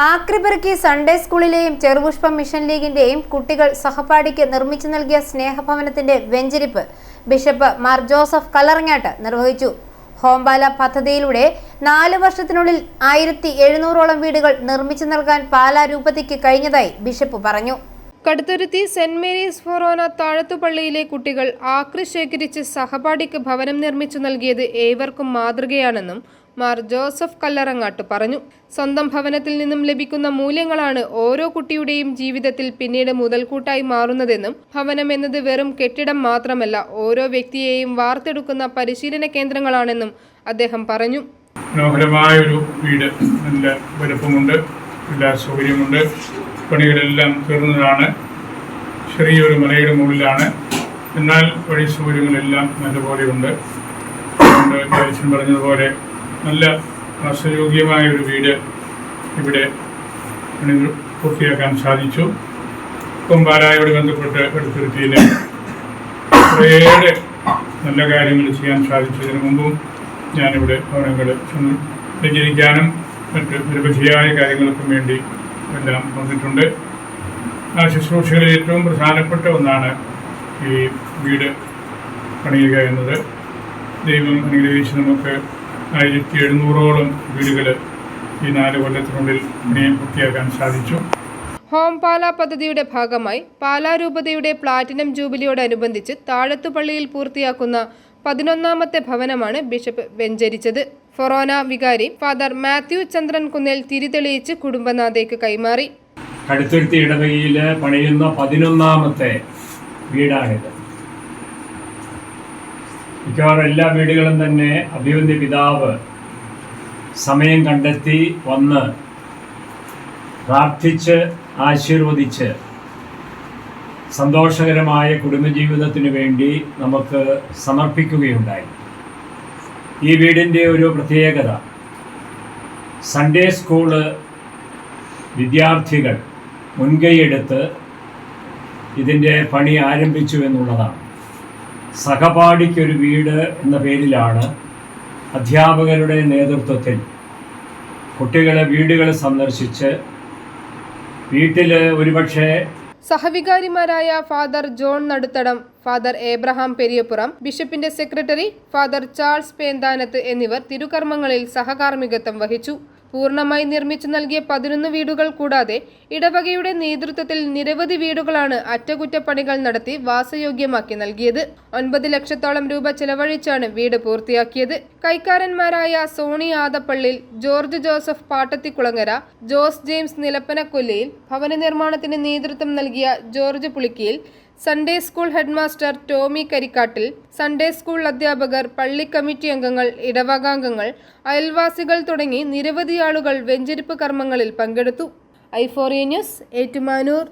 ആക്രിപെറുക്കി Sunday സ്കൂളിലെയും ചെറുപുഷ്പം mission ലീഗിന്റെയും കുട്ടികൾ സഹപാഠിക്ക് നിർമ്മിച്ചു നൽകിയ സ്നേഹഭവനത്തിന്റെ വെഞ്ചരിപ്പ് ബിഷപ്പ് മാർ ജോസഫ് കലറങ്ങാട്ട് നിർവഹിച്ചു. ഹോംബാല പദ്ധതിയിലൂടെ നാല് വർഷത്തിനുള്ളിൽ ആയിരത്തി എഴുന്നൂറോളം വീടുകൾ നിർമ്മിച്ചു നൽകാൻ പാലാ രൂപതയ്ക്ക് കഴിഞ്ഞതായി ബിഷപ്പ് പറഞ്ഞു. കടുത്തുരുത്തി സെന്റ് മേരീസ് ഫൊറോന താഴത്തുപള്ളിയിലെ കുട്ടികൾ ആക്രി ശേഖരിച്ച് സഹപാഠിക്ക് ഭവനം നിർമ്മിച്ചു നൽകിയത് ഏവർക്കും മാതൃകയാണെന്നും മാർ ജോസഫ് കല്ലറങ്ങാട്ട് പറഞ്ഞു. സ്വന്തം ഭവനത്തിൽ നിന്നും ലഭിക്കുന്ന മൂല്യങ്ങളാണ് ഓരോ കുട്ടിയുടെയും ജീവിതത്തിൽ പിന്നീട് മുതൽക്കൂട്ടായി മാറുന്നതെന്നും ഭവനം എന്നത് വെറും കെട്ടിടം മാത്രമല്ല ഓരോ വ്യക്തിയെയും വാർത്തെടുക്കുന്ന പരിശീലന കേന്ദ്രങ്ങളാണെന്നും അദ്ദേഹം പറഞ്ഞു. മനോഹരമായൊരു വീട് നല്ല വലുപ്പമുണ്ട് എല്ലാ സൗകര്യമുണ്ട് പണികളെല്ലാം തീർന്നതാണ് ചെറിയൊരു മലയുടെ മുകളിലാണ്. എന്നാൽ വഴി സൗകര്യങ്ങളെല്ലാം നല്ലപോലെയുണ്ട് അതുകൊണ്ട് പറഞ്ഞതുപോലെ നല്ല വാസയോഗ്യമായ ഒരു വീട് ഇവിടെ പണി പൂർത്തിയാക്കാൻ സാധിച്ചു. കൊമ്പാലായോട് ബന്ധപ്പെട്ട് എടുത്തിരുത്തിയിൽ കുറേയേറെ നല്ല കാര്യങ്ങൾ ചെയ്യാൻ സാധിച്ചതിന് മുമ്പും ഞാനിവിടെ ഭവനങ്ങൾ സഞ്ചരിക്കാനും മറ്റ് നിരവധിയായ കാര്യങ്ങൾക്കും വേണ്ടി എല്ലാം വന്നിട്ടുണ്ട്. ആ ശുശ്രൂഷകളിൽ ഏറ്റവും പ്രധാനപ്പെട്ട ഒന്നാണ് ഈ വീട് പണിയുക എന്നത്. ദൈവം അനുഗ്രഹിച്ച് നമുക്ക് ആയിരത്തി എഴുന്നൂറോളം വീടുകൾ ഈ നാല് കൊല്ലത്തിനുള്ളിൽ പണിയെ പൂർത്തിയാക്കാൻ സാധിച്ചു. ഹോം പാല പദ്ധതിയുടെ ഭാഗമായി പാലാ രൂപതയുടെ പ്ലാറ്റിനം ജൂബിലിയോടനുബന്ധിച്ച് താഴത്തുപള്ളിയിൽ പൂർത്തിയാക്കുന്ന പതിനൊന്നാമത്തെ ഭവനമാണ് ബിഷപ്പ് വെഞ്ചരിച്ചത്. ഫൊറോന വികാരി ഫാദർ മാത്യു ചന്ദ്രൻ കുന്നേൽ തിരിതെളിയിച്ച് കുടുംബനാഥയ്ക്ക് കൈമാറി. കടുത്തുരുത്തി ഇടവകയിൽ പണിയുന്ന പതിനൊന്നാമത്തെ വീടാണിത്. മിക്കവാറും എല്ലാ വീടുകളും തന്നെ അഭിവൃദ്ധി പിതാവ് സമയം കണ്ടെത്തി വന്ന് പ്രാർത്ഥിച്ച് ആശീർവദിച്ച് സന്തോഷകരമായ കുടുംബജീവിതത്തിന് വേണ്ടി നമുക്ക് സമർപ്പിക്കുകയുണ്ടായി. ഈ വീടിന്റെ ഒരു പ്രത്യേകത സൺഡേ സ്കൂൾ വിദ്യാർത്ഥികൾ മുൻകൈയെടുത്ത് ഇതിന്റെ പണി ആരംഭിച്ചു എന്നുള്ളതാണ്. സഹപാഠിക്കൊരു വീട് എന്ന പേരിലാണ് അധ്യാപകരുടെ നേതൃത്വത്തിൽ കുട്ടികളെ വീടുകൾ സന്ദർശിച്ച് വീട്ടിൽ ഒരുപക്ഷെ സഹവികാരിമാരായ father John Naduthadam father Abraham Periyappuram ബിഷപ്പിന്റെ സെക്രട്ടറി ഫാദർ ചാൾസ് പേന്താനത്ത് എന്നിവർ തിരുകർമ്മങ്ങളിൽ സഹകാർമികത്വം വഹിച്ചു. പൂർണമായി നിർമ്മിച്ചു നൽകിയ പതിനൊന്ന് വീടുകൾ കൂടാതെ ഇടവകയുടെ നേതൃത്വത്തിൽ നിരവധി വീടുകളാണ് അറ്റകുറ്റപ്പണികൾ നടത്തി വാസയോഗ്യമാക്കി നൽകിയത്. ഒൻപത് ലക്ഷത്തോളം രൂപ ചെലവഴിച്ചാണ് വീട് പൂർത്തിയാക്കിയത്. കൈക്കാരന്മാരായ Sony Adappallil George Joseph Pattathikulangara Jose James Nilappanakollayil ഭവന നിർമ്മാണത്തിന് നേതൃത്വം നൽകിയ George Pulikkiyil Sunday school headmaster Tomy Karikkattil Sunday school അധ്യാപകർ പള്ളി കമ്മിറ്റി അംഗങ്ങൾ ഇടവകാംഗങ്ങൾ അയൽവാസികൾ തുടങ്ങി നിരവധി ആളുകൾ വെഞ്ചരിപ്പ് കർമ്മങ്ങളിൽ പങ്കെടുത്തു. ഐഫോറിയ ന്യൂസ് ഏറ്റുമാനൂർ.